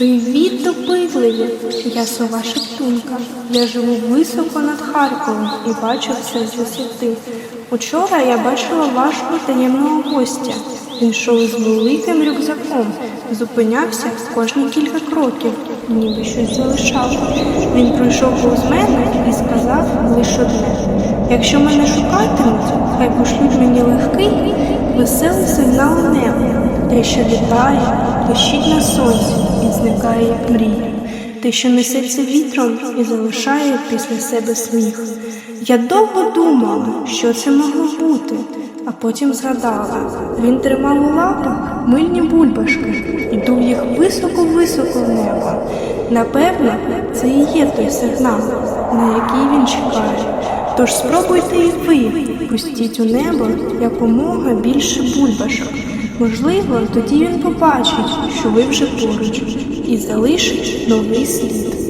Привіт, допитливі! Я сова Шептунка. Я живу високо над Харковом і бачу все з висоти. Учора я бачила вашого таємного гостя. Він йшов з великим рюкзаком, зупинявся кожні кілька кроків, ніби щось залишав. Він пройшов повз мене і сказав лише одне. Якщо мене шукатимуть, хай пошлють мені легкий, веселий сигнал у небо. Те, що літає, блищить на сонці зникає, як мрія. Те, що несеться вітром і залишає після себе сміх. Я довго думала, що це могло бути, а потім згадала. Він тримав у лапах мильні бульбашки і дув їх високо-високо в небо. Напевно, це і є той сигнал, на який він чекає. Тож спробуйте і ви, пустіть у небо якомога більше бульбашок. Можливо, тоді він побачить, що ви вже поруч, і залишить новий слід.